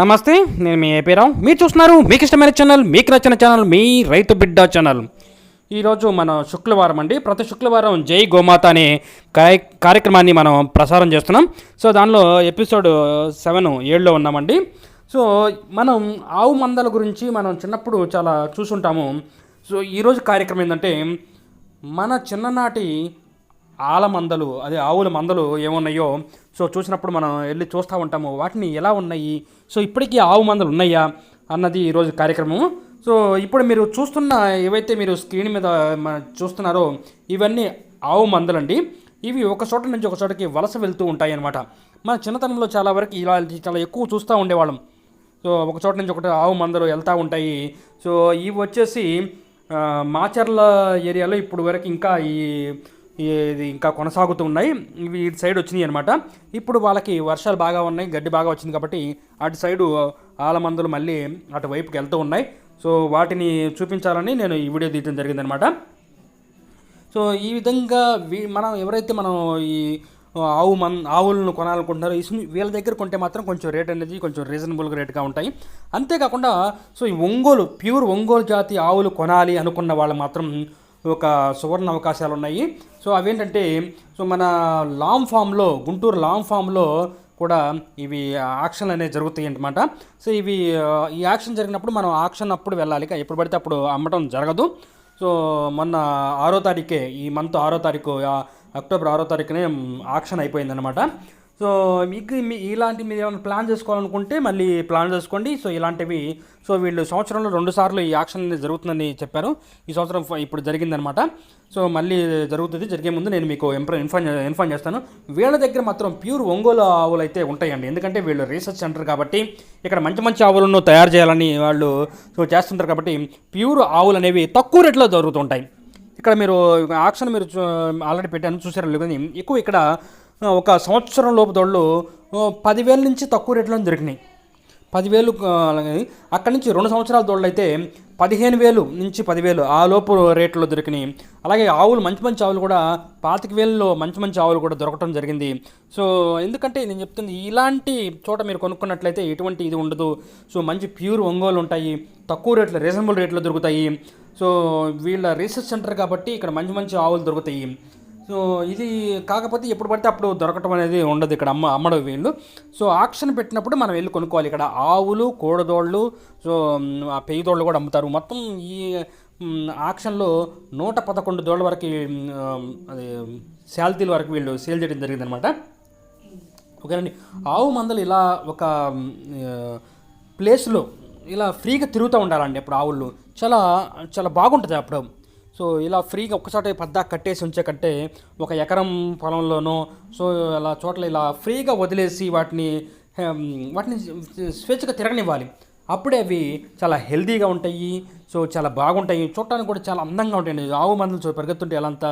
నమస్తే నేను మీ ఏపీరావు మీరు చూస్తున్నారు మీకు ఇష్టమైన ఛానల్ మీకు నచ్చిన ఛానల్ మీ రైతు బిడ్డ ఛానల్ ఈరోజు మన శుక్రవారం అండి. ప్రతి శుక్రవారం జై గోమాత అనే కార్యక్రమాన్ని మనం ప్రసారం చేస్తున్నాం. సో దానిలో ఎపిసోడ్ సెవెన్ ఏడులో ఉన్నామండి. సో మనం ఆవు మందల గురించి మనం చిన్నప్పుడు చాలా చూసుంటాము. సో ఈరోజు కార్యక్రమం ఏంటంటే మన చిన్ననాటి ఆల మందలు అదే ఆవుల మందలు ఏమున్నాయో సో చూసినప్పుడు మనం వెళ్ళి చూస్తూ ఉంటాము. వాటిని ఎలా ఉన్నాయి? సో ఇప్పటికీ ఆవు మందలు ఉన్నాయా? అన్నది ఈరోజు కార్యక్రమం. సో ఇప్పుడు మీరు చూస్తున్న ఏవైతే మీరు స్క్రీన్ మీద చూస్తున్నారో ఇవన్నీ ఆవు మందలండి. ఇవి ఒక చోట నుంచి ఒక చోటకి వలస వెళ్తూ ఉంటాయి అన్నమాట మన చిన్నతనంలో చాలా వరకు ఇలా చాలా ఎక్కువ చూస్తూ ఉండేవాళ్ళం. సో ఒక చోట నుంచి ఒకటి ఆవు మందలు వెళ్తూ ఉంటాయి. సో ఇవి వచ్చేసి మాచర్ల ఏరియాలో ఇప్పుడు వరకు ఇంకా ఈ- ఇది ఇంకా కొనసాగుతూ ఉన్నాయి. ఇవి ఇటు సైడ్ వచ్చినాయి అనమాట ఇప్పుడు వాళ్ళకి వర్షాలు బాగా ఉన్నాయి గడ్డి బాగా వచ్చింది కాబట్టి అటు సైడు ఆల మందులు మళ్ళీ అటువైపుకి వెళ్తూ ఉన్నాయి. సో వాటిని చూపించాలని నేను ఈ వీడియో తీయడం జరిగిందనమాట సో ఈ విధంగా వీ మనం ఎవరైతే మనం ఈ ఆవు మన్ ఆవులను కొనాలనుకుంటున్నారో వీళ్ళ దగ్గర కొంటే మాత్రం కొంచెం రేట్ అనేది కొంచెం రీజనబుల్గా రేట్గా ఉంటాయి. అంతేకాకుండా సో ఈ ఒంగోలు ప్యూర్ ఒంగోలు జాతి ఆవులు కొనాలి అనుకున్న వాళ్ళు మాత్రం ఒక సువర్ణ అవకాశాలు ఉన్నాయి సో అవేంటంటే సో మన లాంగ్ ఫామ్లో గుంటూరు లాంగ్ ఫామ్లో కూడా ఇవి ఆక్షన్లు అనేవి జరుగుతాయి అన్నమాట సో ఇవి ఈ యాక్షన్ జరిగినప్పుడు మనం ఆక్షన్ అప్పుడు వెళ్ళాలి. ఎప్పుడు పడితే అప్పుడు అమ్మటం జరగదు. సో మొన్న ఆరో తారీఖే ఈ మంత్ ఆరో తారీఖు అక్టోబర్ ఆరో తారీఖునే ఆక్షన్ అయిపోయిందనమాట సో మీకు మీ ఇలాంటి మీరు ఏమైనా ప్లాన్ చేసుకోవాలనుకుంటే మళ్ళీ ప్లాన్ చేసుకోండి. సో ఇలాంటివి సో వీళ్ళు సంవత్సరంలో రెండు సార్లు ఈ యాక్షన్ అనేది జరుగుతుందని చెప్పారు. ఈ సంవత్సరం ఇప్పుడు జరిగిందనమాట. సో మళ్ళీ జరుగుతుంది. జరిగే ముందు నేను మీకు ఇంఫ- ఇన్ఫార్మ్ ఇన్ఫార్మ్ చేస్తాను. వీళ్ళ దగ్గర మాత్రం ప్యూర్ ఒంగోలు ఆవులు అయితే ఉంటాయండి. ఎందుకంటే వీళ్ళు రీసెర్చ్ సెంటర్ కాబట్టి ఇక్కడ మంచి మంచి ఆవులను తయారు చేయాలని వాళ్ళు సో చేస్తుంటారు కాబట్టి ప్యూర్ ఆవులు అనేవి తక్కువ రేట్లో దొరుకుతుంటాయి. ఇక్కడ మీరు ఆక్షన్ మీరు చూ- ఆల్రెడీ పెట్టాను. చూసారు? లేదు కానీ ఎక్కువ ఇక్కడ ఒక సంవత్సరం లోపు దొడ్లు పదివేల నుంచి తక్కువ రేట్లో దొరికినాయి. పదివేలు అక్కడి నుంచి రెండు సంవత్సరాల దొడ్లు అయితే పదిహేను వేలు నుంచి పదివేలు ఆ లోపు రేట్లో దొరికినాయి. అలాగే ఆవులు మంచి మంచి ఆవులు కూడా పాతిక వేలలో మంచి మంచి ఆవులు కూడా దొరకటం జరిగింది. సో ఎందుకంటే నేను చెప్తుంది ఇలాంటి చోట మీరు కొనుక్కున్నట్లయితే ఎటువంటి ఇది ఉండదు. సో మంచి ప్యూర్ ఒంగోలు ఉంటాయి తక్కువ రేట్లో రీజనబుల్ రేట్లో దొరుకుతాయి. సో వీళ్ళ రీసెర్చ్ సెంటర్ కాబట్టి ఇక్కడ మంచి మంచి ఆవులు దొరుకుతాయి. సో ఇది కాకపోతే ఎప్పుడు పడితే అప్పుడు దొరకటం అనేది ఉండదు ఇక్కడ అమ్మ అమ్మడం వీళ్ళు. సో ఆక్షన్ పెట్టినప్పుడు మనం వెళ్ళి కొనుక్కోవాలి. ఇక్కడ ఆవులు కోడదోళ్ళు సో ఆ పెయ్యి కూడా అమ్ముతారు. మొత్తం ఈ ఆక్షన్లో నూట పదకొండు దోళ్ళ వరకు అది శాల్తీల వరకు వీళ్ళు సేల్ చేయడం జరిగిందనమాట ఓకేనండి? ఆవు మందలు ఇలా ఒక ప్లేస్లో ఇలా ఫ్రీగా తిరుగుతూ ఉండాలండి అప్పుడు ఆవులు. చాలా చాలా బాగుంటుంది అప్పుడు. సో ఇలా ఫ్రీగా ఒక్కచోట పద్దా కట్టేసి ఉంచే కంటే ఒక ఎకరం పొలంలోనో సో అలా చోట్ల ఇలా ఫ్రీగా వదిలేసి వాటిని వాటిని స్వేచ్ఛగా తిరగనివ్వాలి. అప్పుడే అవి చాలా హెల్దీగా ఉంటాయి సో చాలా బాగుంటాయి. చూడటానికి కూడా చాలా అందంగా ఉంటాయండి. ఆవు మందులు చూ పరిగెత్తుంటే ఎలా అంతా.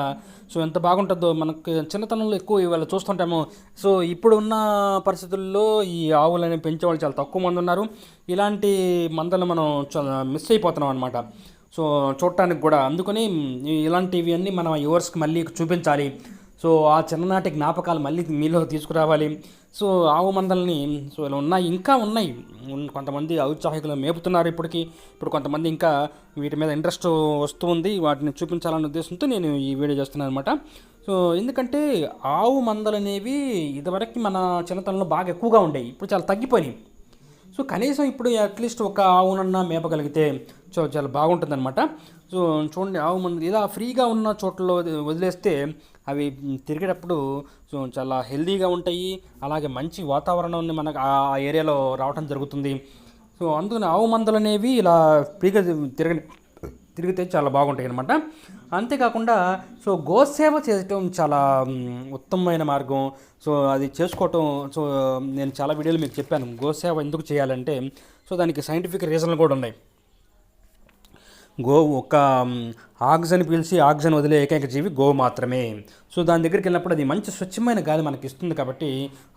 సో ఎంత బాగుంటుందో మనకు చిన్నతనంలో ఎక్కువ ఇవాళ చూస్తుంటాము. సో ఇప్పుడు ఉన్న పరిస్థితుల్లో ఈ ఆవులని పెంచేవాళ్ళు చాలా తక్కువ మంది ఉన్నారు. ఇలాంటి మందులు మనం చాలా మిస్ అయిపోతున్నాం అనమాట సో చూడటానికి కూడా. అందుకని ఇలాంటివి అన్నీ మనం యువర్స్కి మళ్ళీ చూపించాలి. సో ఆ చిన్ననాటి జ్ఞాపకాలు మళ్ళీ మీలో తీసుకురావాలి. సో ఆవు మందల్ని సో ఇలా ఉన్నాయి. ఇంకా ఉన్నాయి. కొంతమంది ఔత్సాహికులు మేపుతున్నారు ఇప్పటికీ. ఇప్పుడు కొంతమంది ఇంకా వీటి మీద ఇంట్రెస్ట్ వస్తూ ఉంది. వాటిని చూపించాలనే ఉద్దేశంతో నేను ఈ వీడియో చేస్తున్నాను అనమాట సో ఎందుకంటే ఆవు మందలు అనేవి ఇదివరకు మన చిన్నతనంలో బాగా ఎక్కువగా ఉండేవి. ఇప్పుడు చాలా తగ్గిపోయినాయి. సో కనీసం ఇప్పుడు అట్లీస్ట్ ఒక ఆవునన్నా మేపగలిగితే సో చాలా బాగుంటుందన్నమాట. సో చూడండి ఆవు మందు ఇలా ఫ్రీగా ఉన్న చోట్లలో వదిలేస్తే అవి తిరిగేటప్పుడు సో చాలా హెల్దీగా ఉంటాయి. అలాగే మంచి వాతావరణాన్ని మనకు ఆ ఏరియాలో రావడం జరుగుతుంది. సో అందుకని ఆవు మందులు అనేవి ఇలా ఫ్రీగా తిరగ తిరిగితే చాలా బాగుంటాయి అనమాట అంతేకాకుండా సో గోసేవ చేయటం చాలా ఉత్తమమైన మార్గం. సో అది చేసుకోవటం సో నేను చాలా వీడియోలు మీకు చెప్పాను. గోసేవ ఎందుకు చేయాలంటే సో దానికి సైంటిఫిక్ రీజన్లు కూడా ఉన్నాయి. గో ఒక ఆక్సిజన్ పీల్చి ఆక్సిజన్ వదిలే ఏకైక జీవి గో మాత్రమే. సో దాని దగ్గరికి వెళ్ళినప్పుడు అది మంచి స్వచ్ఛమైన గాలి మనకి ఇస్తుంది కాబట్టి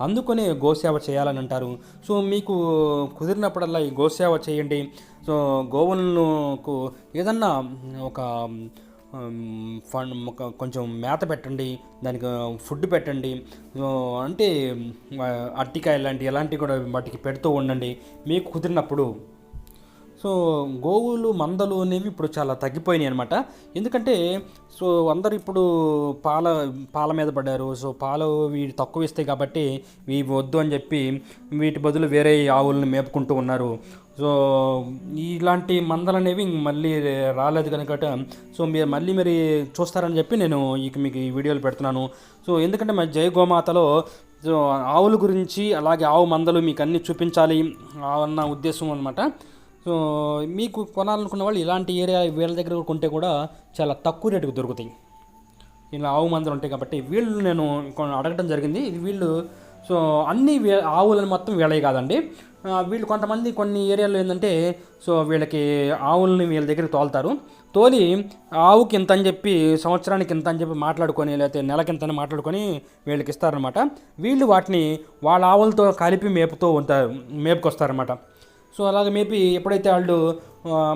అందుకనే గోసేవ చేయాలని అంటారు. సో మీకు కుదిరినప్పుడల్లా ఈ గోసేవ చేయండి. సో గోవులకు ఏదన్నా ఒక ఫండ్ కొంచెం మేత పెట్టండి దానికి ఫుడ్ పెట్టండి. అంటే అట్టికాయ లాంటి ఎలాంటివి కూడా వాటికి పెడుతూ ఉండండి. మీకు కుదిరినప్పుడు సో గోవులు మందలు అనేవి ఇప్పుడు చాలా తగ్గిపోయినాయి అనమాట ఎందుకంటే సో అందరు ఇప్పుడు పాల పాల మీద పడ్డారు. సో పాలు వీటి తక్కువ ఇస్తాయి కాబట్టి ఇవి వద్దు అని చెప్పి వీటి బదులు వేరే ఆవులను మేపుకుంటూ ఉన్నారు. సో ఇలాంటి మందలు అనేవి మళ్ళీ రాలేదు కనుక సో మీరు మళ్ళీ మరి చూస్తారని చెప్పి నేను ఇక మీకు ఈ వీడియోలు పెడుతున్నాను. సో ఎందుకంటే మా జై గోమాతలో సో ఆవుల గురించి అలాగే ఆవు మందలు మీకు అన్నీ చూపించాలి అన్న ఉద్దేశం అనమాట సో మీకు కొనాలనుకున్న వాళ్ళు ఇలాంటి ఏరియా వీళ్ళ దగ్గర కొంటే కూడా చాలా తక్కువ రేటుకు దొరుకుతాయి. ఇలా ఆవు మందులు ఉంటాయి కాబట్టి వీళ్ళు నేను కొ- అడగటం జరిగింది. ఇది వీళ్ళు సో అన్ని ఆవులను మొత్తం వీళ్ళవి కాదండి. వీళ్ళు కొంతమంది కొన్ని ఏరియాలో ఏంటంటే సో వీళ్ళకి ఆవులని వీళ్ళ దగ్గరికి తోలుతారు. తోలి ఆవుకి ఇంత అని చెప్పి సంవత్సరానికి ఇంత అని చెప్పి మాట్లాడుకొని లేకపోతే నెలకి ఇంత అని మాట్లాడుకొని వీళ్ళకి ఇస్తారనమాట వీళ్ళు వాటిని వాళ్ళ ఆవులతో కలిపి మేపుతూ ఉంటారు మేపుకొస్తారనమాట సో అలాగే మేబీ ఎప్పుడైతే వాళ్ళు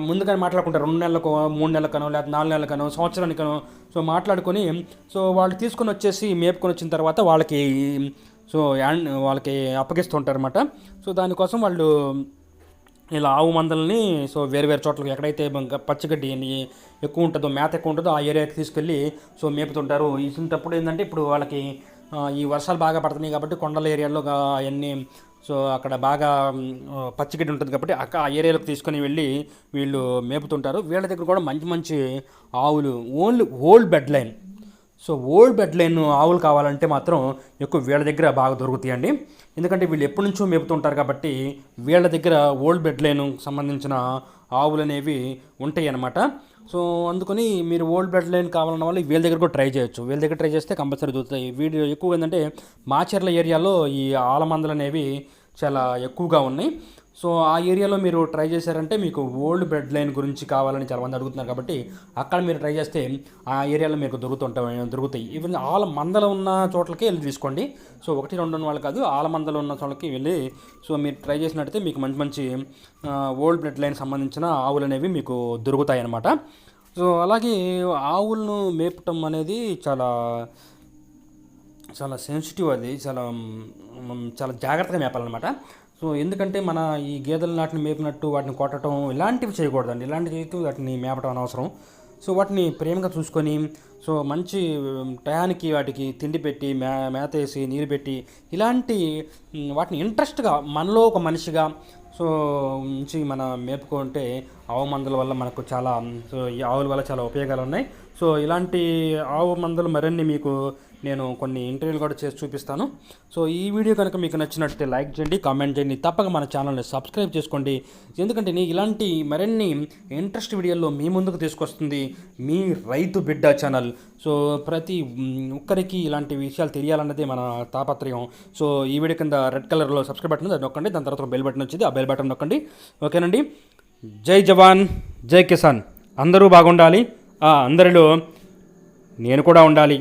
ముందుగానే మాట్లాడుకుంటారు రెండు నెలలకు మూడు నెలలకనో లేకపోతే నాలుగు నెలలకనో సంవత్సరానికనో సో మాట్లాడుకొని సో వాళ్ళు తీసుకొని వచ్చేసి మేపుకొని వచ్చిన తర్వాత వాళ్ళకి సో యాన్ వాళ్ళకి అప్పగిస్తుంటారనమాట సో దానికోసం వాళ్ళు ఇలా ఆవు మందల్ని సో వేరు వేరు చోట్లకి ఎక్కడైతే ఇంకా పచ్చిగడ్డి అని ఎక్కువ ఉంటుందో మేత ఎక్కువ ఉంటుందో ఆ ఏరియాకి తీసుకెళ్ళి సో మేపుతుంటారు. ఇచ్చినప్పుడు ఏంటంటే ఇప్పుడు వాళ్ళకి ఈ వర్షాలు బాగా పడుతున్నాయి కాబట్టి కొండల ఏరియాలో అవన్నీ సో అక్కడ బాగా మ్, పచ్చిగడ్డి ఉంటుంది కాబట్టి అక్క ఆ ఏరియాలోకి తీసుకొని వెళ్ళి వీళ్ళు మేపుతుంటారు. వీళ్ళ దగ్గర కూడా మంచి మంచి ఆవులు only old bed line. So old bed line ఆవులు కావాలంటే మాత్రం ఎక్కువ వీళ్ళ దగ్గర బాగా దొరుకుతాయండి. ఎందుకంటే వీళ్ళు ఎప్పటి నుంచో మేపుతుంటారు కాబట్టి వీళ్ళ దగ్గర ఓల్డ్ బెడ్ లైన్ సంబంధించిన ఆవులు అనేవి ఉంటాయి అన్నమాట సో అందుకని మీరు ఓల్డ్ బెడ్ లైన్ కావాలన్న వాళ్ళు వీళ్ళ దగ్గర కూడా ట్రై చేయొచ్చు. వీళ్ళ దగ్గర ట్రై చేస్తే కంపల్సరీ దొరుకుతాయి. వీడియో ఎక్కువ ఏంటంటే మాచర్ల ఏరియాలో ఈ ఆలమందలు అనేవి చాలా ఎక్కువగా ఉన్నాయి. సో ఆ ఏరియాలో మీరు ట్రై చేశారంటే మీకు ఓల్డ్ బెడ్ లైన్ గురించి కావాలని చాలామంది అడుగుతున్నారు కాబట్టి అక్కడ మీరు ట్రై చేస్తే ఆ ఏరియాలో మీకు దొరుకుతుంటాయి దొరుకుతాయి. ఈవెన్ ఆల మందలు ఉన్న చోట్లకి వెళ్ళి తీసుకోండి. సో ఒకటి రెండు వాళ్ళు కాదు ఆల మందలు ఉన్న చోట్లకి వెళ్ళి సో మీరు ట్రై చేసినట్టయితే మీకు మంచి మంచి ఓల్డ్ బ్లడ్ లైన్ సంబంధించిన ఆవులు అనేవి మీకు దొరుకుతాయి అన్నమాట సో అలాగే ఆవులను మేపటం అనేది చాలా చాలా సెన్సిటివ్ అది. చాలా చాలా జాగ్రత్తగా మేపాలన్నమాట. సో ఎందుకంటే మన ఈ గేదెల నాటిని మేపినట్టు వాటిని కొట్టడం ఇలాంటివి చేయకూడదండి. ఇలాంటివి చేస్తూ వాటిని మేపడం అనవసరం. సో వాటిని ప్రేమగా చూసుకొని సో మంచి టయానికి వాటికి తిండి పెట్టి మే మేత వేసి నీరు పెట్టి ఇలాంటి వాటిని ఇంట్రెస్ట్గా మనలో ఒక మనిషిగా సో ఉంచి మన మేపుకుంటే ఆవు మందుల వల్ల మనకు చాలా సో ఈ ఆవుల వల్ల చాలా ఉపయోగాలు ఉన్నాయి. సో ఇలాంటి ఆవు మందులు మరిన్ని మీకు నేను కొన్ని ఇంటర్వ్యూలు కూడా చేసి చూపిస్తాను. సో ఈ వీడియో కనుక మీకు నచ్చినట్లయితే లైక్ చేయండి కామెంట్ చేయండి తప్పక మన ఛానల్ని సబ్స్క్రైబ్ చేసుకోండి. ఎందుకంటే నేను ఇలాంటి మరిన్ని ఇంట్రెస్ట్ వీడియోల్లో మీ ముందుకు తీసుకొస్తుంది మీ రైతు బిడ్డ ఛానల్. సో ప్రతి ఒక్కరికి ఇలాంటి విషయాలు తెలియాలన్నది మన తాపత్రయం. సో ఈ వీడియో కింద రెడ్ కలర్లో సబ్స్క్రైబ్ బటన్ అది నొక్కండి. దాని తర్వాత బెల్ బటన్ వచ్చింది ఆ బెల్ బటన్ నొక్కండి. ఓకేనండి? జై జవాన్ జై కిసాన్. అందరూ బాగుండాలి. ఆ అందరిలో నేను కూడా ఉండాలి.